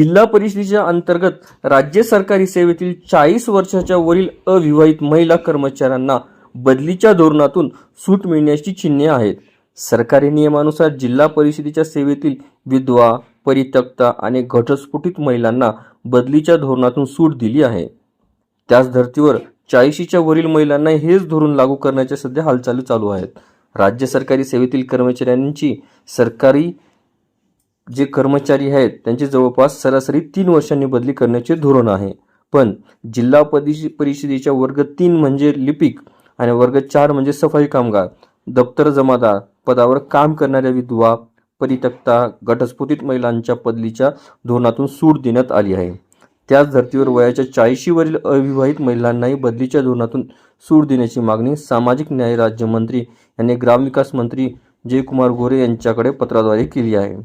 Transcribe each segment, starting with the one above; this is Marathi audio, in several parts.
जिल्हा परिषदेच्या अंतर्गत राज्य सरकारी सेवेतील चाळीस वर्षाच्या वरील अविवाहित महिला कर्मचाऱ्यांना बदलीच्या धोरणातून सूट मिळण्याची चिन्हे आहेत. सरकारी नियमानुसार जिल्हा परिषदेच्या सेवेतील विधवा परित्यक्ता आणि घटस्फोटित महिलांना बदलीच्या धोरणातून सूट दिली आहे. त्याच धर्तीवर चाळीशीच्या वरील महिलांना हेच धोरण लागू करण्याच्या सध्या हालचाली चालू आहेत. राज्य सरकारी सेवेतील कर्मचाऱ्यांची सरकारी जे कर्मचारी आहेत त्यांची जवळपास सरासरी तीन वर्षांनी बदली करण्याचे धोरण आहे. पण जिल्हा परिष परिषदेच्या वर्ग तीन म्हणजे लिपिक आणि वर्ग चार म्हणजे सफाई कामगार दप्तर जमादार पदावर काम करणाऱ्या विधवा परितक्ता घटस्फोटित महिलांच्या बदलीच्या धोरणातून सूट देण्यात आली आहे. त्याच धर्तीवर वयाच्या चाळीशीवरील अविवाहित महिलांनाही बदलीच्या धोरणातून सूट देण्याची मागणी सामाजिक न्याय राज्यमंत्री यांनी ग्रामविकास मंत्री जयकुमार गोरे यांच्याकडे पत्राद्वारे केली आहे.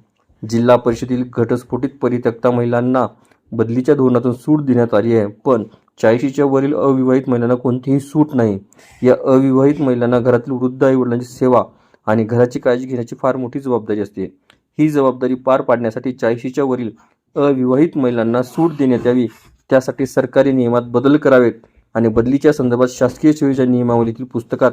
जिल्हा परिषदेतील घटस्फोटित परित्यक्ता महिलांना बदलीच्या धोरणातून सूट देण्यात आली आहे. पण चाळीशीच्या वरील अविवाहित महिलांना कोणतीही सूट नाही. या अविवाहित महिलांना घरातील वृद्ध आई वडिलांची सेवा आणि घराची काळजी घेण्याची फार मोठी जबाबदारी असते. ही जबाबदारी पार पाडण्यासाठी चाळीशीच्या वरील अविवाहित महिलांना सूट देण्यात यावी. त्यासाठी सरकारी नियमात बदल करावेत आणि बदलीच्या संदर्भात शासकीय सेवेच्या नियमावलीतील पुस्तकात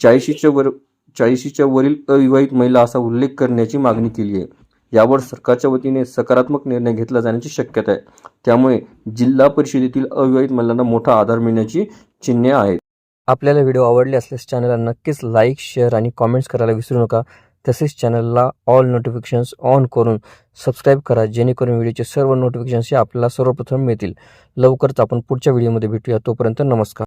चाळीशीच्या वर चाळीशीच्या वरील अविवाहित महिला असा उल्लेख करण्याची मागणी केली आहे. यावर सरकारच्या वतीने सकारात्मक निर्णय घेतला जाण्याची शक्यता आहे. त्यामुळे जिल्हा परिषदेतील अविवाहित महिलांना मोठा आधार मिळण्याची चिन्हे आहेत. आपल्याला व्हिडिओ आवडले असल्यास चॅनलला नक्कीच लाईक शेअर आणि कॉमेंट्स करायला विसरू नका. तसेच चॅनलला ऑल नोटिफिकेशन्स ऑन करून सबस्क्राईब करा जेणेकरून व्हिडिओचे सर्व नोटिफिकेशन्स हे आपल्याला सर्वप्रथम मिळतील. लवकरच आपण पुढच्या व्हिडिओमध्ये भेटूया. तोपर्यंत नमस्कार.